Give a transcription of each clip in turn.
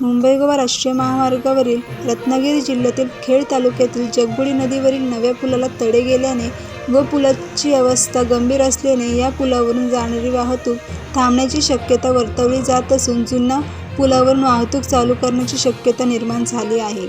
मुंबई गोवा राष्ट्रीय महामार्गावरील रत्नागिरी जिल्ह्यातील खेड तालुक्यातील जगबुडी नदीवरील नव्या पुलाला तडे गेल्याने व पुलाची अवस्था गंभीर असल्याने या पुलावरून जाणारी वाहतूक थांबण्याची शक्यता वर्तवली जात असून जुन्या पुलावरून वाहतूक चालू करण्याची शक्यता निर्माण झाली आहे.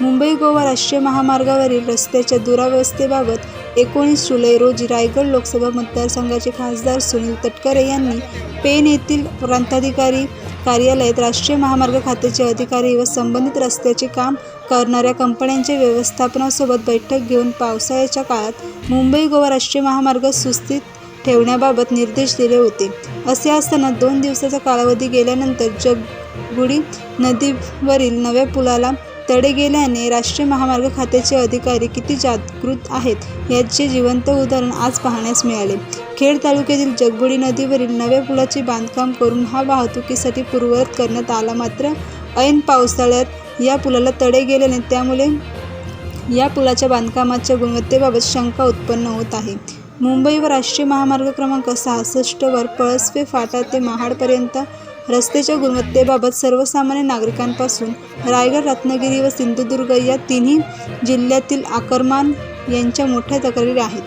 मुंबई गोवा राष्ट्रीय महामार्गावरील रस्त्याच्या दुरावस्थेबाबत एकोणीस जुलै रोजी रायगड लोकसभा मतदारसंघाचे खासदार सुनील तटकरे यांनी पेण येथील प्रांताधिकारी कार्यालयात राष्ट्रीय महामार्ग खात्याचे अधिकारी व संबंधित रस्त्याचे काम करणाऱ्या कंपन्यांच्या व्यवस्थापनासोबत बैठक घेऊन पावसाळ्याच्या काळात मुंबई गोवा राष्ट्रीय महामार्ग सुस्थित ठेवण्याबाबत निर्देश दिले होते. असे असताना दोन दिवसाचा कालावधी गेल्यानंतर जगबुडी नदीवरील नव्या पुलाला तडे गेल्याने राष्ट्रीय महामार्ग खात्याचे अधिकारी किती जागृत आहेत याचे जिवंत उदाहरण आज पाहण्यास मिळाले. खेड तालुक्यातील जगबुडी नदीवरील नव्या पुलाचे बांधकाम करून हा वाहतुकीसाठी पूर्ववत करण्यात आला. मात्र ऐन पावसाळ्यात या पुलाला तडे गेल्याने त्यामुळे या पुलाच्या बांधकामाच्या गुणवत्तेबाबत शंका उत्पन्न होत आहे. मुंबई व राष्ट्रीय महामार्ग क्रमांक सहासष्टवर पळसवे फाटा ते महाडपर्यंत रस्त्याच्या गुणवत्तेबाबत सर्वसामान्य नागरिकांपासून रायगड रत्नागिरी व सिंधुदुर्ग या तिन्ही जिल्ह्यातील आकरमान यांच्या मोठ्या तक्रारी आहेत.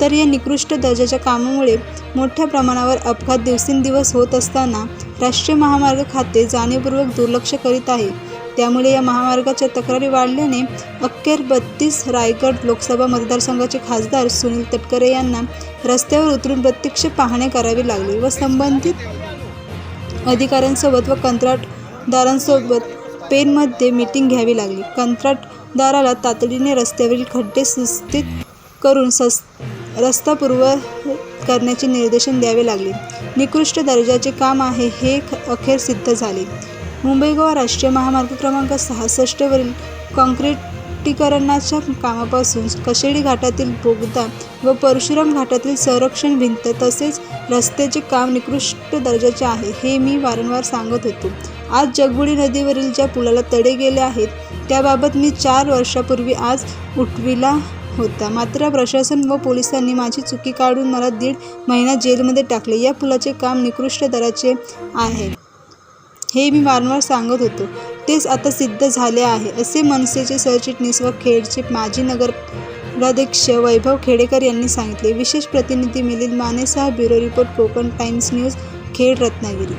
तर या निकृष्ट दर्जाच्या कामामुळे मोठ्या प्रमाणावर अपघात दिवसेंदिवस होत असताना राष्ट्रीय महामार्ग खाते जाणीवपूर्वक दुर्लक्ष करीत आहे. त्यामुळे या महामार्गाच्या तक्रारी वाढल्याने अखेर बत्तीस रायगड लोकसभा मतदारसंघाचे खासदार सुनील तटकरे यांना रस्त्यावर उतरून प्रत्यक्ष पाहणे करावी लागली व संबंधित अधिकाऱ्यांसोबत व कंत्राटदारांसोबत पेनमध्ये मीटिंग घ्यावी लागली. कंत्राटदाराला तातडीने रस्त्यावरील खड्डे सुस्थित करून सस् रस्ता पूर्व करण्याचे निर्देशन द्यावे लागले. निकृष्ट दर्जाचे काम आहे हे ख- अखेर सिद्ध झाले. मुंबई गोवा राष्ट्रीय महामार्ग क्रमांक सहासष्टवरील काँक्रिटीकरणाच्या कामापासून कशेडी घाटातील बोगदा व परशुराम घाटातील संरक्षण भिंत तसेच रस्त्याचे काम निकृष्ट दर्जाचे आहे हे मी वारंवार सांगत होतो. आज जगबुडी नदीवरील ज्या पुलाला तडे गेले आहेत त्याबाबत मी चार वर्षापूर्वी आज उठविला होता. मात्र प्रशासन व पोलिसांनी माझी चुकी काढून मला दीड महिना जेलमध्ये टाकले. या पुलाचे काम निकृष्ट दराचे आहे हे मी वारंवार सांगत होतो. तेच आता सिद्ध झाले आहे असे मनसेचे सरचिटणीस व खेडचे माजी नगराध्यक्ष वैभव खेडेकर यांनी सांगितले. विशेष प्रतिनिधी Milind मानेसह bureau report Konkan Times News Khed Ratnagiri.